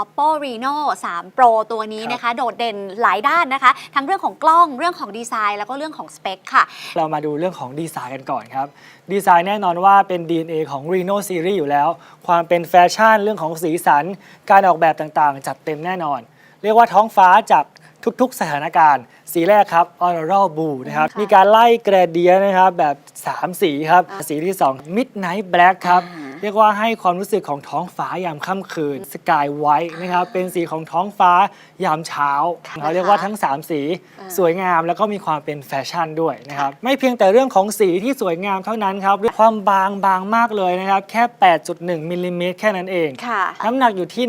Oppo Reno 3 Pro ตัวนี้นะคะ โดดเด่นหลายด้านนะคะ ทั้งเรื่องของกล้องเรื่องของดีไซน์ แล้วก็เรื่องของสเปคค่ะ เรามาดูเรื่องของดีไซน์กันก่อนครับ ดีไซน์แน่นอนว่าเป็น DNA ของ Reno Series อยู่แล้ว ความเป็นแฟชั่นเรื่องของสีสัน การออกแบบต่างๆ จัดเต็มแน่นอน เรียกว่าท้องฟ้าจากทุกๆ สถานการณ์ สีแรกครับ Auroral Blue นะครับค่ะมีการไล่เกรเดียนะครับแบบ 3 สีครับ สีที่ 2 Midnight Black ครับอ่า เรียกว่าให้ความรู้สึกของท้องฟ้ายามค่ำคืน Sky White นะครับเป็นสีของท้องฟ้ายามเช้าค่ะเขาเรียกว่าทั้ง 3 สีอ่าสวยงามแล้วก็มีความเป็นแฟชั่นด้วยนะครับไม่เพียงแต่เรื่องของสีที่สวยงามเท่านั้นครับความบางบางมากเลยนะครับแค่ 8.1มิลลิเมตรแค่นั้นเองค่ะน้ำหนักอยู่ที่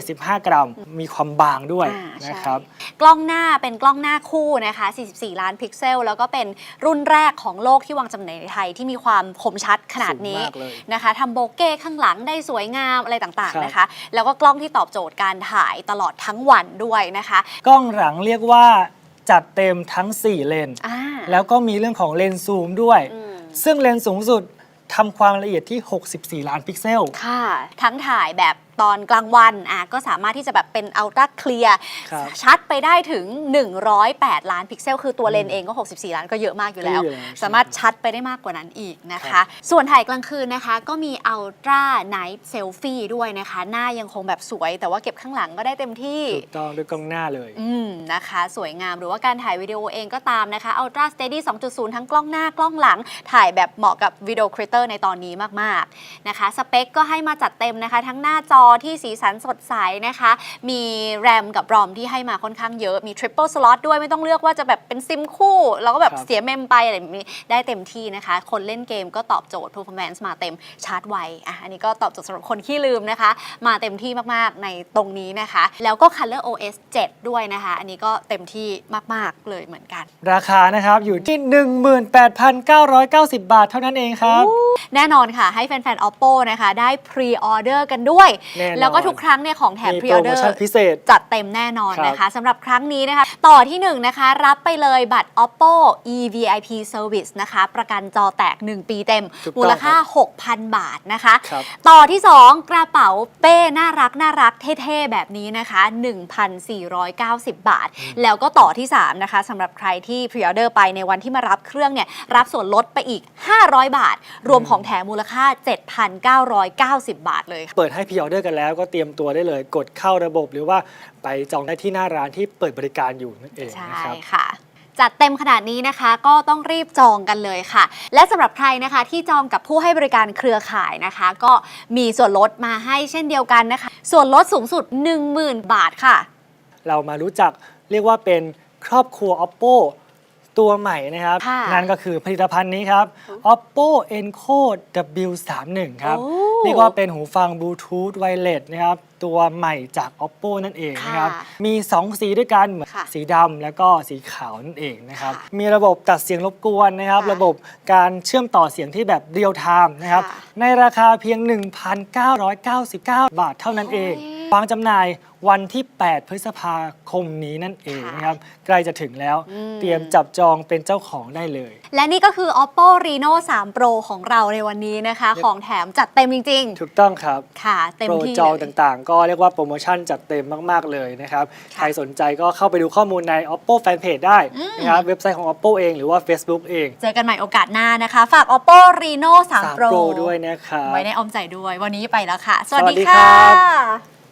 175 กรัม มีความบางด้วยอ่าใช่นะครับกล้องหน้าเป็นกล้องหน้าคู่นะคะ 44 ล้านพิกเซล แล้วก็เป็นรุ่นแรกของโลกที่วางจำหน่ายในไทยที่มีความคมชัดขนาดนี้สูงมากเลยนะคะทำโบเก้ข้างหลังได้สวยงามอะไรต่างครับๆนะคะ แล้วก็กล้องที่ตอบโจทย์การถ่ายตลอดทั้งวันด้วยนะคะ กล้องหลังเรียกว่าจัดเต็มทั้ง 4 เลนส์อ่า แล้วก็มีเรื่องของเลนส์ซูมด้วย อืม ซึ่งเลนส์สูงสุดทำความละเอียดที่ 64 ล้านพิกเซล ค่ะ ทั้งถ่ายแบบ ตอนกลางวันอะก็สามารถที่จะแบบเป็นอัลตร้าเคลียร์ครับ ชัดไปได้ถึง 108 ล้านพิกเซล คือตัวเลนส์เองก็ 64 ล้านก็เยอะมากอยู่แล้ว ก็เยอะแล้ว สามารถชัดไปได้มากกว่านั้นอีกนะครัคะบส่วนถ่ายกลางคืนนะคะ ก็มีอัลตร้าไนท์เซลฟี่ด้วยนะคะ หน้ายังคงแบบสวย แต่ว่าเก็บข้างหลังก็ได้เต็มที่ ถูกต้องด้วยกล้องหน้าเลย อืมนะคะ สวยงามหรือว่าการถ่ายวิดีโอเองก็ตามนะคะ Ultra Steady 2.0 ทั้งกล้องหน้ากล้องหลัง ถ่ายแบบเหมาะกับวิดีโอครีเตอร์ในตอนนี้มาก ๆ นะคะ สเปคก็ให้มาจัดเต็มนะคะ ทั้งหน้าจอที่สีสันสดใสนะคะ มีแรมกับรอมที่ให้มาค่อนข้างเยอะ มี Triple Slot ด้วยไม่ต้องเลือกว่าจะแบบเป็นซิมคู่แล้วก็แบบครับเสียเมมไปอะไรแบบนี้ได้เต็มที่นะคะ คนเล่นเกมก็ตอบโจทย์ performance มาเต็มชาร์จไวอะอันนี้ก็ตอบโจทย์สำหรับคนขี้ลืมนะคะ มาเต็มที่มากๆในตรงนี้นะคะ แล้วก็ Color OS 7 ด้วยนะคะ อันนี้ก็เต็มที่มากๆเลยเหมือนกัน ราคานะครับอยู่ที่ 18,990 บาทเท่านั้นเองครับ แน่นอนค่ะให้แฟนๆ Oppo นะคะ ได้ Pre-order กันด้วยแน่นอนแล้วก็ทุกครั้งเนี่ยของแถมมีโปรโม Pre-order ชั่นพิเศษ จัดเต็มแน่นอนครับนะคะสำหรับครั้งนี้นะคะ ต่อที่1นะคะ รับไปเลยบัตร Oppo eVIP Service นะคะ ประกันจอแตก 1 ปีเต็ม ถูกต้องมูลค่า 6,000 บาทนะคะ ครับ ต่อที่ 2 กระเป๋าเป้น่ารักน่ารักเท่ๆ แบบนี้นะคะ 1,490 บาท แล้วก็ต่อที่ 3 นะคะสำหรับใครที่พรีออเดอร์ไปในวันที่มารับเครื่องเนี่ย รับส่วนลดไปอีก 500 บาท รวมของแถมมูลค่า 7,990 บาทเลยค่ะ เปิดให้พ r ออเดอร์กันแล้วก็เตรียมตัวได้เลย กดเข้าระบบหรือว่าไปจองได้ที่หน้าร้านที่เปิดบริการอยู่นั่นเองใช่นะครับ ค่ะ จัดเต็มขนาดนี้นะคะ ก็ต้องรีบจองกันเลยค่ะ และสำหรับใครนะคะ ที่จองกับผู้ให้บริการเครือข่ายนะคะ ก็มีส่วนลดมาให้เช่นเดียวกันนะคะ ส่วนลดสูงสุด 10,000 บาทค่ะ เรามารู้จักเรียกว่าเป็นครอบครัว oppo ตัวใหม่นะครับ ค่ะนั่นก็คือผลิตภัณฑ์นี้ครับ oppo enco w31 ครับ โอ้ เรียกว่าเป็นหูฟังบลูทูธไวเลสนะครับ ตัวใหม่จาก oppo นั่นเองนะครับ ค่ะมี 2 สีด้วยกันเหมือนค่ะสีดำแล้วก็สีขาวนั่นเองนะครับ ค่ะมีระบบตัดเสียงรบกวนนะครับ ค่ะระบบการเชื่อมต่อเสียงที่แบบเรียลไทม์นะครับ ค่ะ ในราคาเพียง 1,999 บาทเท่านั้นเองโอ้ย วางจำหน่ายวันที่ 8 พฤษภาคมนี้นั่นเองค่ะนะครับ ใกล้จะถึงแล้วอืมเตรียมจับจองเป็นเจ้าของได้เลย และนี่ก็คือ oppo reno 3 pro ของเราในวันนี้นะคะ ของแถมจัดเต็มจริงถูกต้องครับๆค่ะ เต็มโปรที่จองเลย ต่างๆ ก็เรียกว่าโปรโมชั่นจัดเต็มมาก ๆ เลยนะครับค่ะใครสนใจก็เข้าไปดูข้อมูลใน oppo fanpage ได้อืมนะครับ เว็บไซต์ของ oppo เองหรือว่า Facebook เอง เจอกันใหม่โอกาสหน้านะคะ ฝาก oppo reno 3 3 pro pro ด้วยนะครับ ไว้ในอ้อมใจด้วย วันนี้ไปแล้วค่ะ สวัสสวัดีสดีค่ครับะ